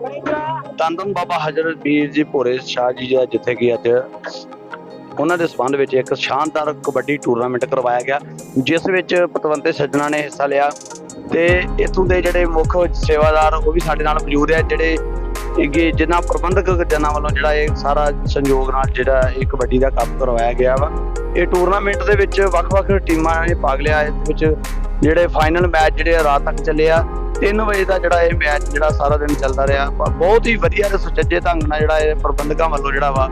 ਤੰਦਮ ਬਾਬਾ ਹਜ਼ਰਤ ਵੀਰ ਜੀ ਭੋਰੇ ਸ਼ਾਹ ਜੀ ਦਾ ਜਿੱਥੇ ਕਿ ਅੱਜ ਉਹਨਾਂ ਦੇ ਸਬੰਧ ਵਿੱਚ ਇੱਕ ਸ਼ਾਨਦਾਰ ਕਬੱਡੀ ਟੂਰਨਾਮੈਂਟ ਕਰਵਾਇਆ ਗਿਆ, ਜਿਸ ਵਿੱਚ ਪਤਵੰਤੇ ਸੱਜਣਾ ਨੇ ਹਿੱਸਾ ਲਿਆ ਤੇ ਇਥੋਂ ਦੇ ਜਿਹੜੇ ਮੁੱਖ ਸੇਵਾਦਾਰ ਉਹ ਵੀ ਸਾਡੇ ਨਾਲ ਮੌਜੂਦ ਹੈ, ਜਿਹੜੇ ਕਿ ਜਿਨ੍ਹਾਂ ਪ੍ਰਬੰਧਕ ਜਨਾਂ ਵੱਲੋਂ ਜਿਹੜਾ ਇਹ ਸਾਰਾ ਸੰਯੋਗ ਨਾਲ ਜਿਹੜਾ ਇਹ ਕਬੱਡੀ ਦਾ ਕੰਮ ਕਰਵਾਇਆ ਗਿਆ ਵਾ। ਇਹ ਟੂਰਨਾਮੈਂਟ ਦੇ ਵਿੱਚ ਵੱਖ-ਵੱਖ ਟੀਮਾਂ ਨੇ ਭਾਗ ਲਿਆ, ਇਸ ਵਿੱਚ ਜਿਹੜੇ ਫਾਈਨਲ ਮੈਚ ਜਿਹੜੇ ਆ ਰਾਤ ਤੱਕ ਚੱਲੇ ਆ 3 ਵਜੇ ਦਾ ਜਿਹੜਾ ਇਹ ਮੈਚ ਜਿਹੜਾ ਸਾਰਾ ਦਿਨ ਚੱਲਦਾ ਰਿਹਾ। ਬ- ਬਹੁਤ ਹੀ ਵਧੀਆ ਤੇ ਸੁਚੱਜੇ ਢੰਗ ਨਾਲ ਜਿਹੜਾ ਇਹ ਪ੍ਰਬੰਧਕਾਂ ਵੱਲੋਂ ਜਿਹੜਾ ਵਾ,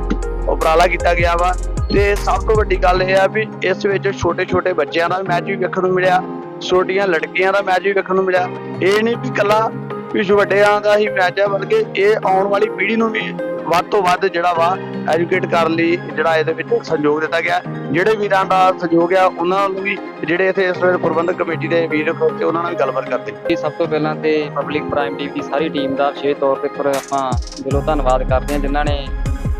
ਉਪਰਾਲਾ ਕੀਤਾ ਗਿਆ ਵਾ। ਤੇ ਸਭ ਤੋਂ ਵੱਡੀ ਗੱਲ ਇਹ ਆ ਵੀ ਇਸ ਵਿੱਚ ਛੋਟੇ-ਛੋਟੇ ਬੱਚਿਆਂ ਦਾ ਮੈਚ ਵੀ ਵੇਖਣ ਨੂੰ ਮਿਲਿਆ, ਛੋਟੀਆਂ ਲੜਕੀਆਂ ਦਾ ਮੈਚ ਵੀ ਵੇਖਣ ਨੂੰ ਮਿਲਿਆ। ਇਹ ਨਹੀਂ ਵੀ ਕੱਲਾ ਵੀ ਵੱਡਿਆਂ ਦਾ ਹੀ ਮੈਚ ਹੈ ਬਲਕਿ ਇਹ ਆਉਣ ਵਾਲੀ ਪੀੜ੍ਹੀ ਨੂੰ ਵੀ ਵੱਧ ਤੋਂ ਵੱਧ ਜਿਹੜਾ ਵਾ ਐਜੂਕੇਟ ਕਰਨ ਲਈ ਜਿਹੜਾ ਇਹਦੇ ਵਿੱਚ ਸਹਿਯੋਗ ਦਿੱਤਾ ਗਿਆ। ਜਿਹੜੇ ਵੀਰਾਂ ਦਾ ਸਹਿਯੋਗ ਆ, ਉਹਨਾਂ ਨੂੰ ਵੀ ਜਿਹੜੇ ਇੱਥੇ ਇਸ ਵੇਲੇ ਪ੍ਰਬੰਧਕ ਕਮੇਟੀ ਦੇ ਵੀਰ ਖਲੋਤੇ ਉਹਨਾਂ ਨਾਲ ਵੀ ਗੱਲਬਾਤ ਕਰਦੇ। ਜੀ, ਸਭ ਤੋਂ ਪਹਿਲਾਂ ਤੇ ਪਬਲਿਕ ਪ੍ਰਾਈਮ ਟੀਵੀ ਦੀ ਸਾਰੀ ਟੀਮ ਦਾ ਵਿਸ਼ੇਸ਼ ਤੌਰ ਤੇ ਉੱਪਰ ਆਪਾਂ ਦਿਲੋਂ ਧੰਨਵਾਦ ਕਰਦੇ ਹਾਂ ਜਿਨ੍ਹਾਂ ਨੇ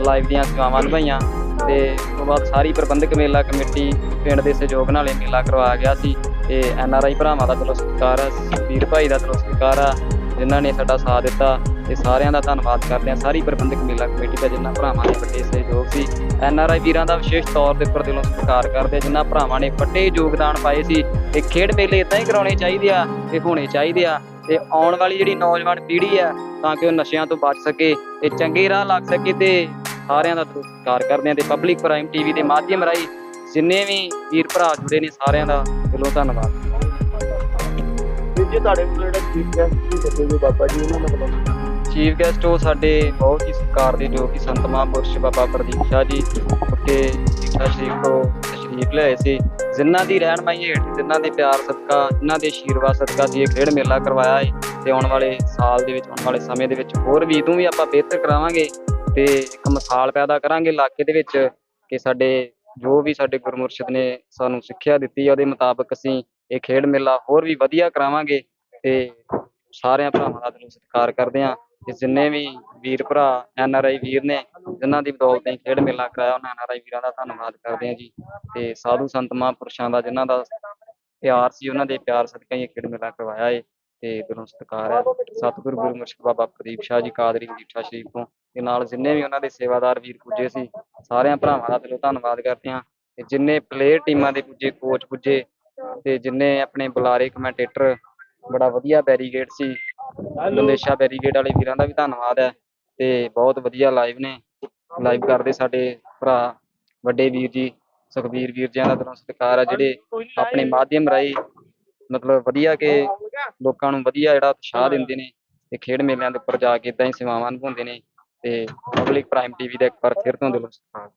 ਲਾਈਵ ਦੀਆਂ ਸੇਵਾਵਾਂ ਨਿਭਾਈਆਂ। ਤੇ ਉਸ ਤੋਂ ਬਾਅਦ ਸਾਰੀ ਪ੍ਰਬੰਧਕ ਮੇਲਾ ਕਮੇਟੀ ਪਿੰਡ ਦੇ ਸਹਿਯੋਗ ਨਾਲ ਇਹ ਮੇਲਾ ਕਰਵਾਇਆ ਗਿਆ ਸੀ। ਤੇ ਐਨ ਆਰ ਆਈ ਭਰਾਵਾਂ ਦਾ ਦਿਲੋਂ ਸਤਿਕਾਰ ਹੈ ਵੀਰ ਭਾਈ ਦਾ ਦਿਲੋਂ ਸਤਿਕਾਰ ਆ ਜਿਨ੍ਹਾਂ ਨੇ ਸਾਡਾ ਸਾਥ ਦਿੱਤਾ ਤੇ ਸਾਰਿਆਂ ਦਾ ਧੰਨਵਾਦ ਕਰਦੇ ਹਾਂ। ਸਾਰੀ ਪ੍ਰਬੰਧਕ ਮੇਲਾ ਕਮੇਟੀ ਦਾ ਜਿਨ੍ਹਾਂ ਭਰਾਵਾਂ ਨੇ ਵੱਡੇ ਸਹਿਯੋਗ ਸੀ, ਐਨ ਆਰ ਆਈ ਵੀਰਾਂ ਦਾ ਵਿਸ਼ੇਸ਼ ਤੌਰ ਦੇ ਉੱਪਰ ਦਿਲੋਂ ਸਤਿਕਾਰ ਕਰਦੇ ਹਾਂ। ਜਿਨ੍ਹਾਂ ਭਰਾਵਾਂ ਨੇ ਵੱਡੇ ਯੋਗਦਾਨ ਪਾਏ ਸੀ, ਇਹ ਖੇਡ ਮੇਲੇ ਇਦਾਂ ਹੀ ਕਰਾਉਣੇ ਚਾਹੀਦੇ ਆ ਤੇ ਹੋਣੇ ਚਾਹੀਦੇ ਆ ਤੇ ਆਉਣ ਵਾਲੀ ਜਿਹੜੀ ਨੌਜਵਾਨ ਪੀੜ੍ਹੀ ਆ, ਤਾਂ ਕਿ ਉਹ ਨਸ਼ਿਆਂ ਤੋਂ ਬਚ ਸਕੇ ਤੇ ਚੰਗੇ ਰਾਹ ਲੱਗ ਸਕੇ ਤੇ ਸਾਰਿਆਂ ਦਾ ਸਤਿਕਾਰ ਕਰਦੇ ਆ ਤੇ ਪਬਲਿਕ ਪ੍ਰਾਈਮ ਟੀਵੀ ਦੇ ਮਾਧਿਅਮ ਰਾਹੀਂ ਜਿੰਨੇ ਵੀ ਵੀਰ ਭਰਾ ਜੁੜੇ ਨੇ ਸਾਰਿਆਂ ਦਾ ਦਿਲੋਂ ਧੰਨਵਾਦ। ਜੀ ਤੁਹਾਡੇ ਕੋਲ ਜਿਹੜਾ ਚੀਫ ਗੈਸਟ ਵੀ ਜੀ ਬਾਬਾ ਜੀ ਉਹਨਾਂ ਦਾ ਮਤਲਬ ਚੀਫ ਗੈਸਟ ਉਹ ਸਾਡੇ ਬਹੁਤ ਹੀ ਸਤਿਕਾਰ ਦੇ, ਜੋ ਕਿ ਸੰਤ ਮਹਾਂਪੁਰਸ਼ ਬਾਬਾ ਪ੍ਰਦੀਪ ਸ਼ਾਹ ਜੀ ਕਿ ਸਿੱਖਾ ਸ਼ਰੀਫ ਤੋਂ ਤਸ਼ਰੀਫ ਲਿਆਏ ਸੀ। ਜਿਨ੍ਹਾਂ ਦੀ ਰਹਿਨਮਾਈ ਹੇਠ, ਜਿਨ੍ਹਾਂ ਦੇ ਪਿਆਰ ਸਦਕਾ, ਜਿਨ੍ਹਾਂ ਦੇ ਆਸ਼ੀਰਵਾਦ ਸਦਕਾ ਜੀ ਇਹ ਖੇਡ ਮੇਲਾ ਕਰਵਾਇਆ ਹੈ ਤੇ ਆਉਣ ਵਾਲੇ ਸਾਲ ਦੇ ਵਿੱਚ, ਆਉਣ ਵਾਲੇ ਸਮੇਂ ਦੇ ਵਿੱਚ ਹੋਰ ਵੀ ਇਦੋਂ ਵੀ ਆਪਾਂ ਬਿਹਤਰ ਕਰਾਵਾਂਗੇ ਤੇ ਇੱਕ ਮਿਸਾਲ ਪੈਦਾ ਕਰਾਂਗੇ ਇਲਾਕੇ ਦੇ ਵਿੱਚ ਕਿ ਸਾਡੇ ਜੋ ਵੀ ਸਾਡੇ ਗੁਰਮੁਰਸ਼ਿਦ ਨੇ ਸਾਨੂੰ ਸਿੱਖਿਆ ਦਿੱਤੀ ਹੈ ਉਹਦੇ ਮੁਤਾਬਕ ਅਸੀਂ ਇਹ ਖੇਡ ਮੇਲਾ ਹੋਰ ਵੀ ਵਧੀਆ ਕਰਾਵਾਂਗੇ ਤੇ ਸਾਰਿਆਂ ਭਰਾਵਾਂ ਦਾ ਦਿਲੋਂ ਸਤਿਕਾਰ ਕਰਦੇ ਹਾਂ ਤੇ ਜਿੰਨੇ ਵੀ ਵੀਰ ਭਰਾ, ਐਨ ਆਰ ਆਈ ਵੀਰ ਨੇ, ਜਿਨ੍ਹਾਂ ਦੀ ਬਦੌਲਤ ਅਸੀਂ ਖੇਡ ਮੇਲਾ ਕਰਾਇਆ, ਉਹਨਾਂ ਐਨ ਆਰ ਆਈ ਵੀਰਾਂ ਦਾ ਧੰਨਵਾਦ ਕਰਦੇ ਹਾਂ ਜੀ ਤੇ ਸਾਧੂ ਸੰਤ ਮਹਾਂਪੁਰਸ਼ਾਂ ਦਾ ਜਿਨ੍ਹਾਂ ਦਾ ਪਿਆਰ ਸੀ, ਉਹਨਾਂ ਦੇ ਪਿਆਰ ਸਦਕਾ ਹੀ ਇਹ ਖੇਡ ਮੇਲਾ ਕਰਵਾਇਆ ਏ ਤੇ ਦਿਲੋਂ ਸਤਿਕਾਰ ਹੈ। ਸਤਿਗੁਰੂ ਗੁਰੂ ਮੁਰਸ਼ਿਦ ਬਾਬਾ ਪ੍ਰਦੀਪ ਸ਼ਾਹ ਜੀ, ਕਾਦਰੀ ਮਜੀਠਾ ਸ਼ਰੀਫ ਤੋਂ ਤੇ ਨਾਲ ਜਿੰਨੇ ਵੀ ਉਹਨਾਂ ਦੇ ਸੇਵਾਦਾਰ ਵੀਰ ਪੁੱਜੇ ਸੀ, ਸਾਰਿਆਂ ਭਰਾਵਾਂ ਦਾ ਦਿਲੋਂ ਧੰਨਵਾਦ ਕਰਦੇ ਹਾਂ ਤੇ ਜਿੰਨੇ ਪਲੇਅਰ ਟੀਮਾਂ ਦੇ ਪੁੱਜੇ ਕੋਚ ਪੁੱਜੇ ਤੇ ਜਿੰਨੇ ਆਪਣੇ ਬੁਲਾਰੇ ਕਮੈਂਟੇਟਰ ਬੜਾ ਵਧੀਆ ਬੈਰੀਗੇਡ ਸੀ। ਲੰਦੇਸ਼ਾ ਬੈਰੀਗੇਡ ਵਾਲੇ ਵੀਰਾਂ ਦਾ ਵੀ ਧੰਨਵਾਦ ਹੈ ਤੇ ਬਹੁਤ ਵਧੀਆ ਲਾਈਵ ਨੇ। ਲਾਈਵ ਕਰਦੇ ਸਾਡੇ ਭਰਾ ਵੱਡੇ ਵੀਰ ਜੀ ਸੁਖਬੀਰ ਵੀਰ ਜੀ ਦਾ ਦਿਲੋਂ ਸਤਿਕਾਰ ਹੈ ਜਿਹੜੇ ਆਪਣੇ ਮਾਧਿਅਮ ਰਾਹੀਂ ਮਤਲਬ ਵਧੀਆ ਕਿ ਲੋਕਾਂ ਨੂੰ ਵਧੀਆ ਜਿਹੜਾ ਉਤਸ਼ਾਹ ਦਿੰਦੇ ਨੇ ਤੇ ਖੇਡ ਮੇਲਿਆਂ ਦੇ ਉੱਪਰ ਜਾ ਕੇ ਇਦਾਂ ਹੀ ਸੇਵਾਵਾਂ ਨਿਭਾਉਂਦੇ ਨੇ ਤੇ ਪਬਲਿਕ ਪ੍ਰਾਈਮ ਟੀਵੀ ਦਾ ਇੱਕ ਵਾਰ ਫਿਰ ਤੋਂ ਦਿਲੋਂ ਸਤਿਕਾਰ।